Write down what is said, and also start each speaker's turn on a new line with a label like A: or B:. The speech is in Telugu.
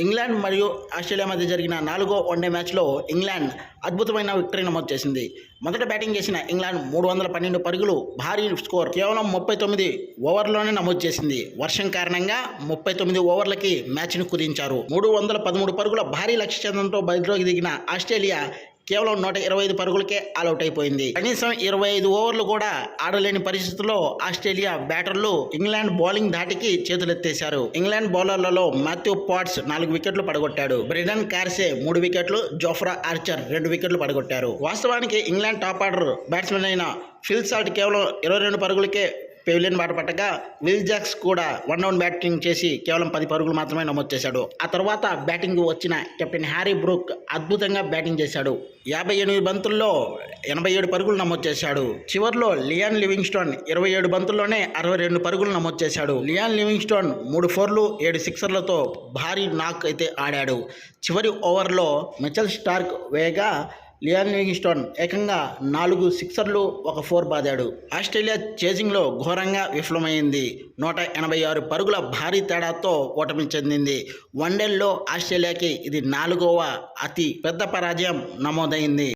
A: ఇంగ్లాండ్ మరియు ఆస్ట్రేలియా మధ్య జరిగిన నాలుగో వన్డే మ్యాచ్లో ఇంగ్లాండ్ అద్భుతమైన విక్టరీ నమోదు చేసింది. మొదట బ్యాటింగ్ చేసిన ఇంగ్లాండ్ మూడు వందల పన్నెండు పరుగులు భారీ స్కోర్ కేవలం ముప్పై తొమ్మిది ఓవర్లోనే నమోదు చేసింది. వర్షం కారణంగా ముప్పై తొమ్మిది ఓవర్లకి మ్యాచ్ను కుదించారు. మూడు వందల పదమూడు పరుగుల భారీ లక్ష్య బయటలోకి దిగిన ఆస్ట్రేలియా కేవలం నూట ఇరవై ఐదు పరుగులకే ఆలౌట్ అయిపోయింది. కనీసం ఇరవై ఐదు ఓవర్లు కూడా ఆడలేని పరిస్థితుల్లో ఆస్ట్రేలియా బ్యాటర్లు ఇంగ్లాండ్ బౌలింగ్ ధాటికి చేతులెత్తేశారు. ఇంగ్లాండ్ బౌలర్లలో మాథ్యూ పాట్స్ నాలుగు వికెట్లు పడగొట్టాడు. బ్రిడన్ కార్సే మూడు వికెట్లు జోఫ్రా ఆర్చర్ రెండు వికెట్లు పడగొట్టారు. వాస్తవానికి ఇంగ్లాండ్ టాప్ ఆర్డర్ బ్యాట్స్మెన్ అయిన ఫిల్ సాల్ట్ కేవలం ఇరవై రెండు పరుగులకే పెవిలియన్ బాట పట్టగా విల్ జాక్స్ కూడా వన్ డౌన్ బ్యాటింగ్ చేసి కేవలం పది పరుగులు మాత్రమే నమోదు చేశాడు. ఆ తర్వాత బ్యాటింగ్ వచ్చిన కెప్టెన్ హ్యారీ బ్రూక్ అద్భుతంగా బ్యాటింగ్ చేశాడు. యాభై ఎనిమిది బంతుల్లో ఎనభై ఏడు పరుగులు నమోదు చేశాడు. చివర్లో లియాన్ లివింగ్స్టోన్ ఇరవై ఏడు బంతుల్లోనే అరవై రెండు పరుగులు నమోదు చేశాడు. లియాన్ లివింగ్స్టోన్ మూడు ఫోర్లు ఏడు సిక్సర్లతో భారీ నాక్ అయితే ఆడాడు. చివరి ఓవర్లో మిచల్ స్టార్క్ వేగా లియాన్ లివింగ్స్టోన్ ఏకంగా నాలుగు సిక్సర్లు ఒక ఫోర్ బాదాడు. ఆస్ట్రేలియా చేజింగ్లో ఘోరంగా విఫలమైంది. నూట ఎనభై ఆరు పరుగుల భారీ తేడాతో ఓటమి చెందింది. వన్డేల్లో ఆస్ట్రేలియాకి ఇది నాలుగవ అతి పెద్ద పరాజయం నమోదైంది.